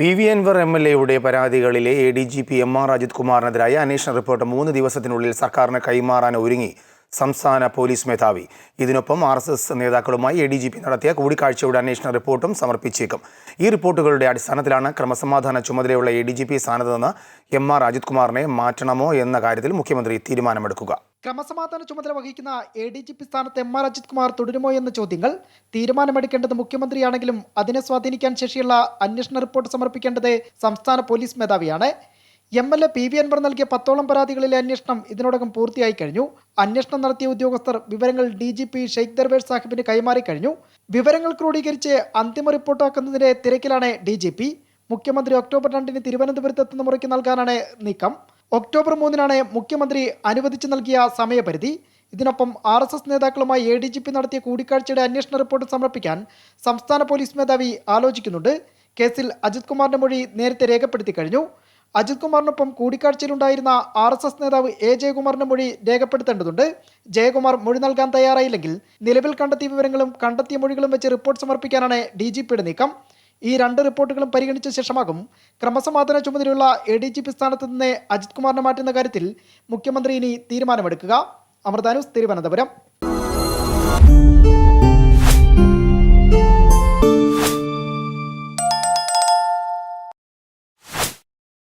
P V Anvar M L എയുടെ പരാതികളിലെ A D G P M R Ajith കുമാറിനെതിരായ അന്വേഷണ report മൂന്ന് ദിവസത്തിനുള്ളിൽ സർക്കാരിന് കൈമാറാൻ ഒരുങ്ങി സംസ്ഥാന പോലീസ് മേധാവി. ഇതിനൊപ്പം ആർ എസ് എസ് നേതാക്കളുമായി എ ഡി ജി പി നടത്തിയ കൂടിക്കാഴ്ചയുടെ അന്വേഷണ റിപ്പോർട്ടും സമർപ്പിച്ചേക്കും. ഈ റിപ്പോർട്ടുകളുടെ അടിസ്ഥാനത്തിലാണ് ക്രമസമാധാന ചുമതലയുള്ള എ ഡി ജി പി സ്ഥാനത്ത് നിന്ന് എം ആർ അജിത് കുമാറിനെ മാറ്റണമോ എന്ന കാര്യത്തിൽ മുഖ്യമന്ത്രി തീരുമാനമെടുക്കുക. ക്രമസമാധാന ചുമതല വഹിക്കുന്ന എ ഡി ജി പി സ്ഥാനത്ത് എം ആർ അജിത് കുമാർ തുടരുമോ എന്ന ചോദ്യങ്ങൾ തീരുമാനമെടുക്കേണ്ടത് മുഖ്യമന്ത്രിയാണെങ്കിലും അതിനെ സ്വാധീനിക്കാൻ ശേഷിയുള്ള അന്വേഷണ റിപ്പോർട്ട് സമർപ്പിക്കേണ്ടത് സംസ്ഥാന police മേധാവിയാണ്. M L A P V Anvar നൽകിയ പത്തോളം പരാതികളിലെ അന്വേഷണം ഇതിനോടകം പൂർത്തിയായി കഴിഞ്ഞു. അന്വേഷണം നടത്തിയ ഉദ്യോഗസ്ഥർ വിവരങ്ങൾ D G P Shaikh Darvesh സാഹിബിന് കൈമാറി കഴിഞ്ഞു. വിവരങ്ങൾ ക്രോഡീകരിച്ച് അന്തിമ റിപ്പോർട്ടാക്കുന്നതിന്റെ തിരക്കിലാണ് ഡി ജി പി മുഖ്യമന്ത്രി ഒക്ടോബർ രണ്ടിന് തിരുവനന്തപുരത്ത് എത്തുന്ന മുറയ്ക്ക് നൽകാനാണ് നീക്കം. ഒക്ടോബർ മൂന്നിനാണ് മുഖ്യമന്ത്രി അനുവദിച്ചു നൽകിയ സമയപരിധി. ഇതിനൊപ്പം ആർ എസ് എസ് നേതാക്കളുമായി എ ഡി ജി പി നടത്തിയ കൂടിക്കാഴ്ചയുടെ അന്വേഷണ റിപ്പോർട്ട് സമർപ്പിക്കാൻ സംസ്ഥാന പോലീസ് മേധാവി ആലോചിക്കുന്നുണ്ട്. കേസിൽ അജിത് കുമാറിന്റെ മൊഴി നേരത്തെ രേഖപ്പെടുത്തി കഴിഞ്ഞു. അജിത് കുമാറിനൊപ്പം കൂടിക്കാഴ്ചയിലുണ്ടായിരുന്ന ആർ എസ് എസ് നേതാവ് എ ജയകുമാറിന്റെ മൊഴി രേഖപ്പെടുത്തേണ്ടതുണ്ട്. ജയകുമാർ മൊഴി നൽകാൻ തയ്യാറായില്ലെങ്കിൽ നിലവിൽ കണ്ടെത്തിയ വിവരങ്ങളും കണ്ടെത്തിയ മൊഴികളും വെച്ച് റിപ്പോർട്ട് സമർപ്പിക്കാനാണ് ഡി നീക്കം. ഈ രണ്ട് റിപ്പോർട്ടുകളും പരിഗണിച്ച ശേഷമാകും ക്രമസമാധാന ചുമതലയുള്ള എ ഡി ജി പി സ്ഥാനത്ത് നിന്ന് അജിത് കുമാറിനെ മാറ്റുന്ന കാര്യത്തിൽ മുഖ്യമന്ത്രി ഇനി തീരുമാനമെടുക്കുക. അമൃതാനുസ് തിരുവനന്തപുരം.